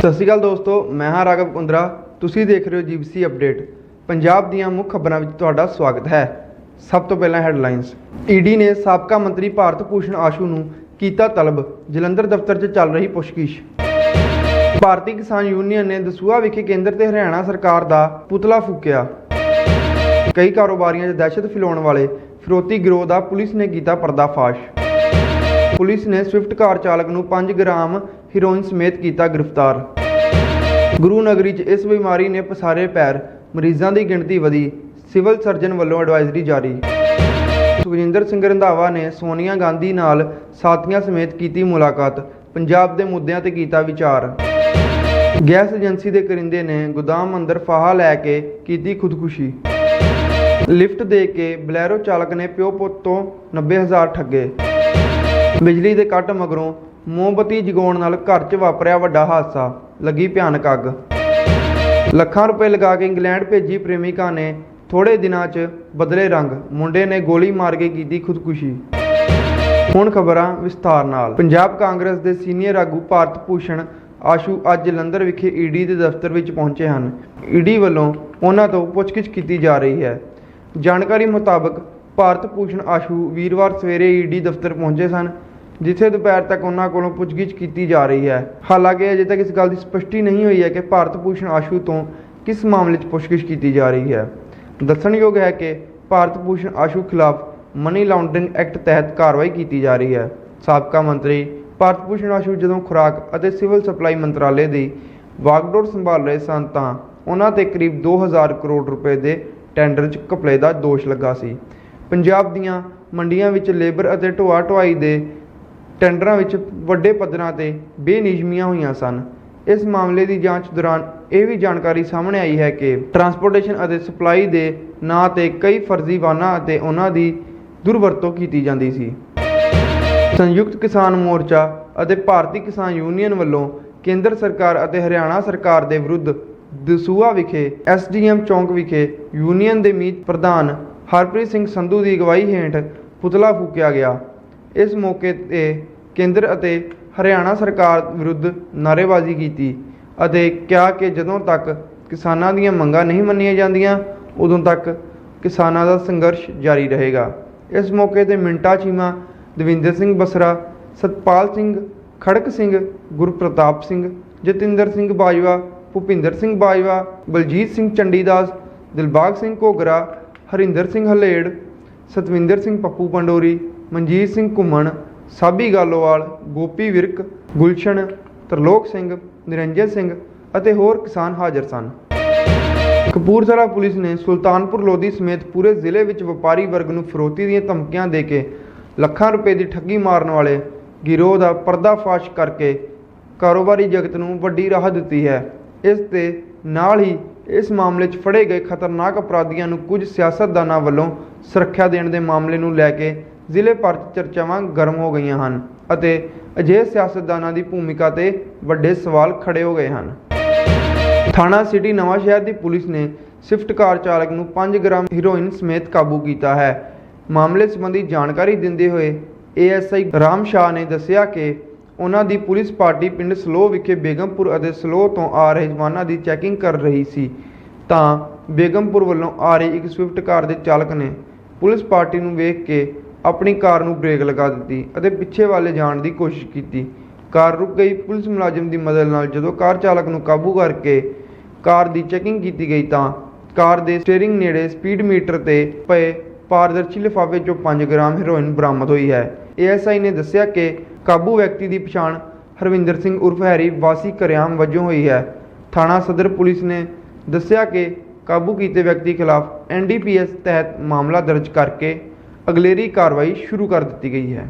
ਸਤਿ ਸ਼੍ਰੀ ਅਕਾਲ ਦੋਸਤੋ, ਮੈਂ ਹਾਂ ਰਾਘਵ ਕੁੰਦਰਾ। ਤੁਸੀਂ ਦੇਖ ਰਹੇ ਹੋ ਜੀਬੀਸੀ ਅਪਡੇਟ। ਪੰਜਾਬ ਦੀਆਂ ਮੁੱਖ ਖਬਰਾਂ ਵਿੱਚ ਤੁਹਾਡਾ ਸਵਾਗਤ ਹੈ। ਸਭ ਤੋਂ ਪਹਿਲਾਂ ਹੈਡਲਾਈਨਸ। ਈਡੀ ਨੇ ਸਾਬਕਾ ਮੰਤਰੀ ਭਾਰਤ ਭੂਸ਼ਣ ਆਸ਼ੂ ਨੂੰ ਕੀਤਾ ਤਲਬ, ਜਲੰਧਰ ਦਫ਼ਤਰ 'ਚ ਚੱਲ ਰਹੀ ਪੁੱਛਗਿੱਛ ਭਾਰਤੀ ਕਿਸਾਨ ਯੂਨੀਅਨ ਨੇ ਦਸੂਹਾ ਵਿਖੇ ਕੇਂਦਰ ਤੇ ਹਰਿਆਣਾ ਸਰਕਾਰ ਦਾ ਪੁਤਲਾ ਫੂਕਿਆ। ਕਈ ਕਾਰੋਬਾਰੀਆਂ 'ਚ ਦਹਿਸ਼ਤ ਫੈਲਾਉਣ ਵਾਲੇ ਫਿਰੋਤੀ ਗਿਰੋਹ ਦਾ ਪੁਲਿਸ ਨੇ ਕੀਤਾ ਪਰਦਾਫਾਸ਼। ਪੁਲਿਸ ਨੇ ਸਵਿਫਟ ਕਾਰ ਚਾਲਕ ਨੂੰ 5 ਗ੍ਰਾਮ ਹੀਰੋਇਨ ਸਮੇਤ ਕੀਤਾ ਗ੍ਰਿਫਤਾਰ। ਗੁਰੂ ਨਗਰੀ 'ਚ ਇਸ ਬਿਮਾਰੀ ਨੇ ਪਸਾਰੇ ਪੈਰ ਮਰੀਜ਼ਾਂ ਦੀ ਗਿਣਤੀ ਵਧੀ, ਸਿਵਲ ਸਰਜਨ ਵੱਲੋਂ ਐਡਵਾਈਜ਼ਰੀ ਜਾਰੀ। ਸੁਖਜਿੰਦਰ ਸਿੰਘ ਰੰਧਾਵਾ ਨੇ ਸੋਨੀਆ ਗਾਂਧੀ ਨਾਲ ਸਾਥੀਆਂ ਸਮੇਤ ਕੀਤੀ ਮੁਲਾਕਾਤ, ਪੰਜਾਬ ਦੇ ਮੁੱਦਿਆਂ ਤੇ ਕੀਤਾ ਵਿਚਾਰ। ਗੈਸ ਏਜੰਸੀ ਦੇ ਕਰਿੰਦੇ ਨੇ ਗੋਦਾਮ ਅੰਦਰ ਫਾਹਾ ਲੈ ਕੇ ਕੀਤੀ ਖੁਦਕੁਸ਼ੀ। ਲਿਫਟ ਦੇ ਕੇ ਬਲੈਰੋ ਚਾਲਕ ਨੇ ਪਿਓ ਪੁੱਤ ਤੋਂ 90000 ਠੱਗੇ। ਬਿਜਲੀ ਦੇ ਕੱਟ ਮਗਰੋਂ ਮੋਮਬਤੀ ਜਗਾਉਣ ਨਾਲ ਘਰ 'ਚ ਵਾਪਰਿਆ ਵੱਡਾ ਹਾਦਸਾ। ਲੱਗੀ ਭਿਆਨਕ ਅੱਗ। ਲੱਖਾਂ ਰੁਪਏ ਲਗਾ ਕੇ ਇੰਗਲੈਂਡ ਭੇਜੀ ਪ੍ਰੇਮਿਕਾ ਨੇ। ਥੋੜੇ ਦਿਨਾਂ 'ਚ ਬਦਲੇ ਰੰਗ। ਮੁੰਡੇ ਨੇ ਗੋਲੀ ਮਾਰ ਕੇ ਕੀਤੀ ਖੁਦਕੁਸ਼ੀ। ਹੁਣ ਖਬਰਾਂ ਵਿਸਥਾਰ ਨਾਲ। ਪੰਜਾਬ ਕਾਂਗਰਸ ਦੇ ਸੀਨੀਅਰ ਆਗੂ ਭਾਰਤ ਭੂਸ਼ਣ ਆਸ਼ੂ ਅੱਜ ਜਲੰਧਰ ਵਿਖੇ ਈਡੀ ਦੇ ਦਫ਼ਤਰ ਵਿੱਚ ਪਹੁੰਚੇ ਹਨ। ਈਡੀ ਵੱਲੋਂ ਉਹਨਾਂ ਤੋਂ ਪੁੱਛਗਿੱਛ ਕੀਤੀ ਜਾ ਰਹੀ ਹੈ। ਜਾਣਕਾਰੀ ਮੁਤਾਬਕ ਭਾਰਤ ਭੂਸ਼ਣ ਆਸ਼ੂ ਵੀਰਵਾਰ ਸਵੇਰੇ ਈਡੀ ਦਫ਼ਤਰ ਪਹੁੰਚੇ ਸਨ। ਜਿੱਥੇ ਦੁਪਹਿਰ ਤੱਕ ਉਹਨਾਂ ਕੋਲੋਂ ਪੁੱਛਗਿੱਛ ਕੀਤੀ ਜਾ ਰਹੀ ਹੈ। ਹਾਲਾਂਕਿ ਅਜੇ ਤੱਕ ਇਸ ਗੱਲ ਦੀ ਸਪਸ਼ਟੀ ਨਹੀਂ ਹੋਈ ਹੈ ਕਿ ਭਾਰਤ ਭੂਸ਼ਣ ਆਸ਼ੂ ਤੋਂ ਕਿਸ ਮਾਮਲੇ 'ਚ ਪੁੱਛਗਿੱਛ ਕੀਤੀ ਜਾ ਰਹੀ ਹੈ। ਦੱਸਣਯੋਗ ਹੈ ਕਿ ਭਾਰਤ ਭੂਸ਼ਣ ਆਸ਼ੂ ਖਿਲਾਫ ਮਨੀ ਲਾਂਡਰਿੰਗ ਐਕਟ ਤਹਿਤ ਕਾਰਵਾਈ ਕੀਤੀ ਜਾ ਰਹੀ ਹੈ। ਸਾਬਕਾ ਮੰਤਰੀ ਭਾਰਤ ਭੂਸ਼ਣ ਆਸ਼ੂ ਜਦੋਂ ਖੁਰਾਕ ਅਤੇ ਸਿਵਲ ਸਪਲਾਈ ਮੰਤਰਾਲੇ ਦੀ ਵਾਗਡੋਰ ਸੰਭਾਲ ਰਹੇ ਸਨ ਤਾਂ ਉਹਨਾਂ ਤੇ ਕਰੀਬ 2000 ਕਰੋੜ ਰੁਪਏ ਦੇ ਟੈਂਡਰ 'ਚ ਘਪਲੇ ਦਾ ਦੋਸ਼ ਲੱਗਾ ਸੀ। ਪੰਜਾਬ ਦੀਆਂ ਮੰਡੀਆਂ ਵਿੱਚ ਲੇਬਰ ਅਤੇ ਢੋਆ ਢੁਆਈ ਦੇ ਟੈਂਡਰਾਂ ਵਿੱਚ ਵੱਡੇ ਪੱਧਰਾਂ ਤੇ ਬੇਨਿਯਮੀਆਂ ਹੋਈਆਂ ਸਨ। ਇਸ ਮਾਮਲੇ ਦੀ ਜਾਂਚ ਦੌਰਾਨ ਇਹ ਵੀ ਜਾਣਕਾਰੀ ਸਾਹਮਣੇ ਆਈ ਹੈ ਕਿ ਟਰਾਂਸਪੋਰਟੇਸ਼ਨ ਅਤੇ ਸਪਲਾਈ ਦੇ ਨਾਂ ਤੇ ਕਈ ਫਰਜ਼ੀ ਵਾਹਨਾਂ ਅਤੇ ਉਹਨਾਂ ਦੀ ਦੁਰਵਰਤੋਂ ਕੀਤੀ ਜਾਂਦੀ ਸੀ। ਸੰਯੁਕਤ ਕਿਸਾਨ ਮੋਰਚਾ ਅਤੇ ਭਾਰਤੀ ਕਿਸਾਨ ਯੂਨੀਅਨ ਵੱਲੋਂ ਕੇਂਦਰ ਸਰਕਾਰ ਅਤੇ ਹਰਿਆਣਾ ਸਰਕਾਰ ਦੇ ਵਿਰੁੱਧ ਦਸੂਆ ਵਿਖੇ ਐਸਡੀਐਮ ਚੌਂਕ ਵਿਖੇ ਯੂਨੀਅਨ ਦੇ ਮੀਤ ਪ੍ਰਧਾਨ ਹਰਪ੍ਰੀਤ ਸਿੰਘ ਸੰਧੂ ਦੀ ਅਗਵਾਈ ਹੇਠ ਪੁਤਲਾ ਫੂਕਿਆ ਗਿਆ। ਇਸ ਮੌਕੇ ਤੇ ਕੇਂਦਰ ਅਤੇ ਹਰਿਆਣਾ ਸਰਕਾਰ ਵਿਰੁੱਧ ਨਾਅਰੇਬਾਜ਼ੀ ਕੀਤੀ ਅਤੇ ਕਿਹਾ ਕਿ ਜਦੋਂ ਤੱਕ ਕਿਸਾਨਾਂ ਦੀਆਂ ਮੰਗਾਂ ਨਹੀਂ ਮੰਨੀਆਂ ਜਾਂਦੀਆਂ, ਉਦੋਂ ਤੱਕ ਕਿਸਾਨਾਂ ਦਾ ਸੰਘਰਸ਼ ਜਾਰੀ ਰਹੇਗਾ। ਇਸ ਮੌਕੇ ਤੇ ਮਿੰਟਾ ਚੀਮਾ ਦਵਿੰਦਰ ਸਿੰਘ ਬਸਰਾ, ਸਤਪਾਲ ਸਿੰਘ, ਖੜਕ ਸਿੰਘ, ਗੁਰਪ੍ਰਤਾਪ ਸਿੰਘ, ਜਤਿੰਦਰ ਸਿੰਘ ਬਾਜਵਾ, ਭੁਪਿੰਦਰ ਸਿੰਘ ਬਾਜਵਾ, ਬਲਜੀਤ ਸਿੰਘ ਚੰਡੀਦਾਸ, ਦਿਲਬਾਗ ਸਿੰਘ ਘੋਗਰਾ, ਹਰਿੰਦਰ ਸਿੰਘ ਹਲੇੜ, ਸਤਵਿੰਦਰ ਸਿੰਘ ਪੱਪੂ ਪੰਡੋਰੀ, ਮਨਜੀਤ ਸਿੰਘ ਘੁੰਮਣ ਸਾਬੀ ਗਾਲੋਵਾਲ, ਗੋਪੀ ਵਿਰਕ, ਗੁਲਸ਼ਨ, ਤਰਲੋਕ ਸਿੰਘ, ਨਿਰੰਜਨ ਸਿੰਘ ਅਤੇ ਹੋਰ ਕਿਸਾਨ ਹਾਜ਼ਰ ਸਨ। ਕਪੂਰਥਲਾ ਪੁਲਿਸ ਨੇ ਸੁਲਤਾਨਪੁਰ ਲੋਧੀ ਸਮੇਤ ਪੂਰੇ ਜ਼ਿਲ੍ਹੇ ਵਿੱਚ ਵਪਾਰੀ ਵਰਗ ਨੂੰ ਫਰੋਤੀ ਦੀਆਂ ਧਮਕੀਆਂ ਦੇ ਕੇ ਲੱਖਾਂ ਰੁਪਏ ਦੀ ਠੱਗੀ ਮਾਰਨ ਵਾਲੇ ਗਿਰੋਹ ਦਾ ਪਰਦਾਫਾਸ਼ ਕਰਕੇ ਕਾਰੋਬਾਰੀ ਜਗਤ ਨੂੰ ਵੱਡੀ ਰਾਹਤ ਦਿੱਤੀ ਹੈ। ਇਸ ਦੇ ਨਾਲ ਹੀ ਇਸ ਮਾਮਲੇ 'ਚ ਫੜੇ ਗਏ ਖਤਰਨਾਕ ਅਪਰਾਧੀਆਂ ਨੂੰ ਕੁਝ ਸਿਆਸਤਦਾਨਾਂ ਵੱਲੋਂ ਸੁਰੱਖਿਆ ਦੇਣ ਦੇ ਮਾਮਲੇ ਨੂੰ ਲੈ ਕੇ ਜ਼ਿਲ੍ਹੇ ਭਰ 'ਚ ਚਰਚਾਵਾਂ ਗਰਮ ਹੋ ਗਈਆਂ ਹਨ ਅਤੇ ਅਜਿਹੇ ਸਿਆਸਤਦਾਨਾਂ ਦੀ ਭੂਮਿਕਾ ਤੇ ਵੱਡੇ ਸਵਾਲ ਖੜੇ ਹੋ ਗਏ ਹਨ। ਥਾਣਾ ਸਿਟੀ ਨਵਾਂ ਸ਼ਹਿਰ ਦੀ ਪੁਲਿਸ ਨੇ ਸਵਿਫਟ ਕਾਰ ਚਾਲਕ ਨੂੰ 5 ਗ੍ਰਾਮ ਹੀਰੋਇਨ ਸਮੇਤ ਕਾਬੂ ਕੀਤਾ ਹੈ। ਮਾਮਲੇ ਸੰਬੰਧੀ ਜਾਣਕਾਰੀ ਦਿੰਦੇ ਹੋਏ ਏਐਸਆਈ ਰਾਮ ਸ਼ਾਹ ਨੇ ਦੱਸਿਆ ਕਿ ਉਹਨਾਂ ਦੀ ਪੁਲਿਸ ਪਾਰਟੀ ਪਿੰਡ ਸਲੋ ਵਿਖੇ ਬੇਗਮਪੁਰ ਅਤੇ ਸਲੋ ਤੋਂ ਆ ਰਹੇ ਜਵਾਨਾਂ ਦੀ ਚੈਕਿੰਗ ਕਰ ਰਹੀ ਸੀ। ਤਾਂ ਬੇਗਮਪੁਰ ਵੱਲੋਂ ਆ ਰਹੀ ਇੱਕ ਸਵਿਫਟ ਕਾਰ ਦੇ ਚਾਲਕ ਨੇ ਪੁਲਿਸ ਪਾਰਟੀ ਨੂੰ ਵੇਖ ਕੇ ਆਪਣੀ ਕਾਰ ਨੂੰ ਬ੍ਰੇਕ ਲਗਾ ਦਿੱਤੀ ਅਤੇ ਪਿੱਛੇ ਵਾਲੇ ਜਾਣ ਦੀ ਕੋਸ਼ਿਸ਼ ਕੀਤੀ। ਕਾਰ ਰੁਕ ਗਈ। ਪੁਲਿਸ ਮੁਲਾਜ਼ਮ ਦੀ ਮਦਦ ਨਾਲ ਜਦੋਂ ਕਾਰ ਚਾਲਕ ਨੂੰ ਕਾਬੂ ਕਰਕੇ ਕਾਰ ਦੀ ਚੈਕਿੰਗ ਕੀਤੀ ਗਈ ਤਾਂ ਕਾਰ ਦੇ ਸਟੀਅਰਿੰਗ ਨੇੜੇ ਸਪੀਡ ਮੀਟਰ ਤੇ ਪਏ ਪਾਰਦਰਸ਼ੀ ਲਿਫਾਫੇ 'ਚੋਂ 5 ਗ੍ਰਾਮ ਹੈਰੋਇਨ ਬਰਾਮਦ ਹੋਈ ਹੈ। ਏਐਸਆਈ ਨੇ ਦੱਸਿਆ ਕਿ ਕਾਬੂ ਵਿਅਕਤੀ ਦੀ ਪਛਾਣ ਹਰਵਿੰਦਰ ਸਿੰਘ ਉਰਫ ਹੈਰੀ ਵਾਸੀ ਕਰਿਆਮ ਵਜੋਂ ਹੋਈ ਹੈ। ਥਾਣਾ ਸਦਰ ਪੁਲਿਸ ਨੇ ਦੱਸਿਆ ਕਿ ਕਾਬੂ ਕੀਤੇ ਵਿਅਕਤੀ ਖਿਲਾਫ ਐਨਡੀਪੀਐਸ ਤਹਿਤ ਮਾਮਲਾ ਦਰਜ ਕਰਕੇ ਅਗਲੇਰੀ ਕਾਰਵਾਈ ਸ਼ੁਰੂ ਕਰ ਦਿੱਤੀ ਗਈ ਹੈ।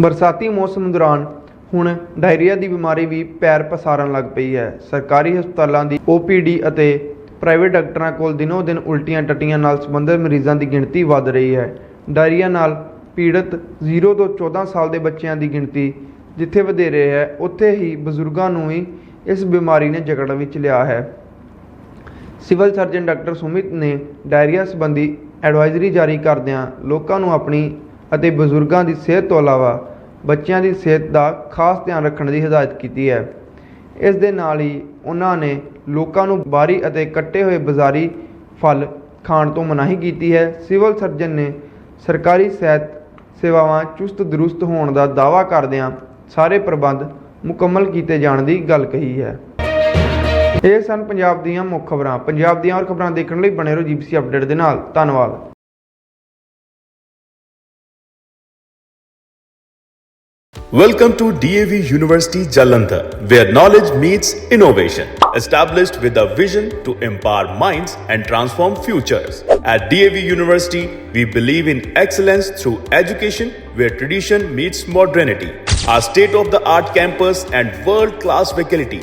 ਬਰਸਾਤੀ ਮੌਸਮ ਦੌਰਾਨ ਹੁਣ ਡਾਇਰੀਆ ਦੀ ਬਿਮਾਰੀ ਵੀ ਪੈਰ ਪਸਾਰਨ ਲੱਗ ਪਈ ਹੈ। ਸਰਕਾਰੀ ਹਸਪਤਾਲਾਂ ਦੀ ਓਪੀਡੀ ਅਤੇ ਪ੍ਰਾਈਵੇਟ ਡਾਕਟਰਾਂ ਕੋਲ ਦਿਨੋ ਦਿਨ ਉਲਟੀਆਂ ਟੱਟੀਆਂ ਨਾਲ ਸੰਬੰਧਿਤ ਮਰੀਜ਼ਾਂ ਦੀ ਗਿਣਤੀ ਵੱਧ ਰਹੀ ਹੈ। ਡਾਇਰੀਆ ਨਾਲ ਪੀੜਤ 0 ਤੋਂ 14 ਸਾਲ ਦੇ ਬੱਚਿਆਂ ਦੀ ਗਿਣਤੀ ਜਿੱਥੇ ਵਧੇਰੇ ਹੈ, ਉੱਥੇ ਹੀ ਬਜ਼ੁਰਗਾਂ ਨੂੰ ਵੀ ਇਸ ਬਿਮਾਰੀ ਨੇ ਜਕੜ ਵਿੱਚ ਲਿਆ ਹੈ। ਸਿਵਲ ਸਰਜਨ ਡਾਕਟਰ ਸੁਮਿਤ ਨੇ ਡਾਇਰੀਆ ਸੰਬੰਧੀ ਐਡਵਾਈਜ਼ਰੀ ਜਾਰੀ ਕਰਦਿਆਂ ਲੋਕਾਂ ਨੂੰ ਆਪਣੀ ਅਤੇ ਬਜ਼ੁਰਗਾਂ ਦੀ ਸਿਹਤ ਤੋਂ ਇਲਾਵਾ ਬੱਚਿਆਂ ਦੀ ਸਿਹਤ ਦਾ ਖਾਸ ਧਿਆਨ ਰੱਖਣ ਦੀ ਹਦਾਇਤ ਕੀਤੀ ਹੈ। ਇਸ ਦੇ ਨਾਲ ਹੀ ਉਹਨਾਂ ਨੇ ਲੋਕਾਂ ਨੂੰ ਬਾਰੀ ਅਤੇ ਕੱਟੇ ਹੋਏ ਬਾਜ਼ਾਰੀ ਫਲ ਖਾਣ ਤੋਂ ਮਨਾਹੀ ਕੀਤੀ ਹੈ। ਸਿਵਲ ਸਰਜਨ ਨੇ ਸਰਕਾਰੀ ਸਿਹਤ ਸੇਵਾਵਾਂ ਚੁਸਤ ਦਰੁਸਤ ਹੋਣ ਦਾ ਦਾਅਵਾ ਕਰਦਿਆਂ ਸਾਰੇ ਪ੍ਰਬੰਧ ਮੁਕੰਮਲ ਕੀਤੇ ਜਾਣ ਦੀ ਗੱਲ ਕਹੀ ਹੈ। ਇਹ ਸਨ ਪੰਜਾਬ ਦੀਆਂ ਮੁੱਖ ਖਬਰਾਂ ਪੰਜਾਬ ਦੀਆਂ ਹੋਰ ਖਬਰਾਂ ਦੇਖਣ ਲਈ ਬਣੇ ਰਹੋ ਜੀਪੀਸੀ ਅਪਡੇਟ ਦੇ ਨਾਲ ਧੰਨਵਾਦ Welcome to DAV University Jalandhar, where knowledge meets innovation. Established with a vision to empower minds and transform futures. At DAV University, we believe in excellence through education where tradition meets modernity. Our state of the art campus and world class faculty